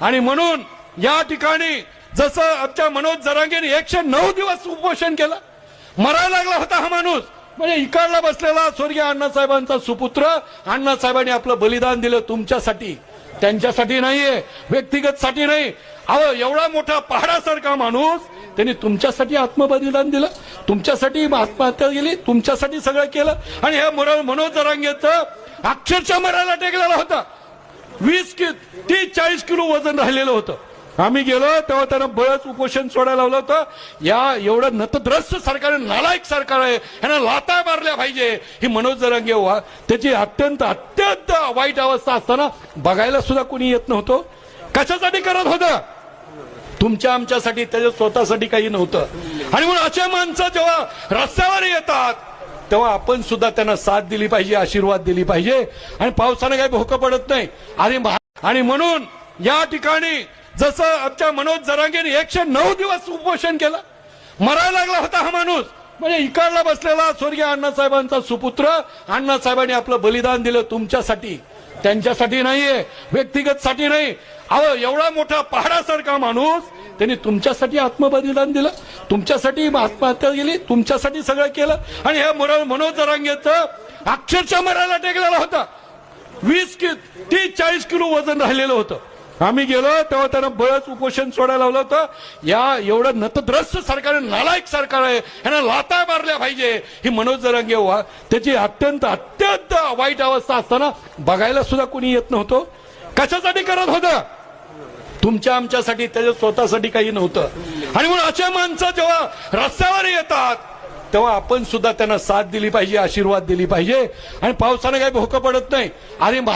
आणि म्हणून या ठिकाणी जसं आमच्या मनोज जरांगेने एकशे नऊ दिवस उपोषण केलं मरायला लागला होता हा माणूस. म्हणजे इकडला बसलेला स्वर्गीय अण्णासाहेबांचा सुपुत्र अण्णासाहेबांनी आपलं बलिदान दिलं तुमच्यासाठी. त्यांच्यासाठी नाहीये व्यक्तिगत साठी नाही. अहो एवढा मोठा पहाडासारखा माणूस त्यांनी तुमच्यासाठी आत्मबलिदान दिलं तुमच्यासाठी आत्महत्या केली तुमच्यासाठी सगळं केलं. आणि हे मनोज जरांगेचं अक्षरशः मरायला टेकलेला होता. वीस कि तीस चाळीस किलो वजन राहिलेलं होतं. आम्ही गेलो तेव्हा त्यांना बळच उपोषण सोडायला लावलं होतं. या एवढं नतद्रस्त सरकार नालायक सरकार आहे ह्यांना लाता मारल्या पाहिजे. ही मनोज जरांगे वा त्याची अत्यंत अत्यंत वाईट अवस्था असताना बघायला सुद्धा कोणी येत नव्हतं. कशासाठी करत होतं? तुमच्या आमच्यासाठी त्याच्या स्वतःसाठी काही नव्हतं. आणि म्हणून अशा माणसं जेव्हा रस्त्यावर येतात तेव्हा आपण सुद्धा त्यांना साथ दिली पाहिजे आशीर्वाद दिली पाहिजे. आणि पावसानं काही भोकं पडत नाही. आणि आणि म्हणून या ठिकाणी जसं आमच्या मनोज जरांगेने एकशे नऊ दिवस उपोषण केलं. मरायला लागला होता हा माणूस. म्हणजे इकडला बसलेला स्वर्गीय अण्णासाहेबांचा सुपुत्र. अण्णासाहेबांनी आपलं बलिदान दिलं तुमच्यासाठी. त्यांच्यासाठी नाहीये व्यक्तिगत साठी नाही. अहो एवढा मोठा पहाडासारखा माणूस त्यांनी तुमच्यासाठी आत्मबलिदान दिलं तुमच्यासाठी आत्महत्या केली तुमच्यासाठी सगळं केलं. आणि हे मरो- मनोज जरांगेचं अक्षरशः मरायला टेकलेला होता. वीस कि तीस चाळीस किलो वजन राहिलेलं होतं. आम्ही गेलो तेव्हा त्यांना बळच उपोषण सोडायला लावलं होतं. या एवढं नतद्रस्त सरकार नालायक सरकार आहे यांना लाता मारल्या पाहिजे. ही मनोज जरांगे वा त्याची अत्यंत अत्यंत वाईट अवस्था असताना बघायला सुद्धा कोणी येत नव्हतं. कशासाठी करत होतं? तुमच्या आमच्यासाठी त्याच्या स्वतःसाठी काही नव्हतं. आणि म्हणून अशा माणसं जेव्हा रस्त्यावर येतात तेव्हा आपण सुद्धा त्यांना साथ दिली पाहिजे आशीर्वाद दिली पाहिजे. आणि पावसानं काही भोकं पडत नाही. आणि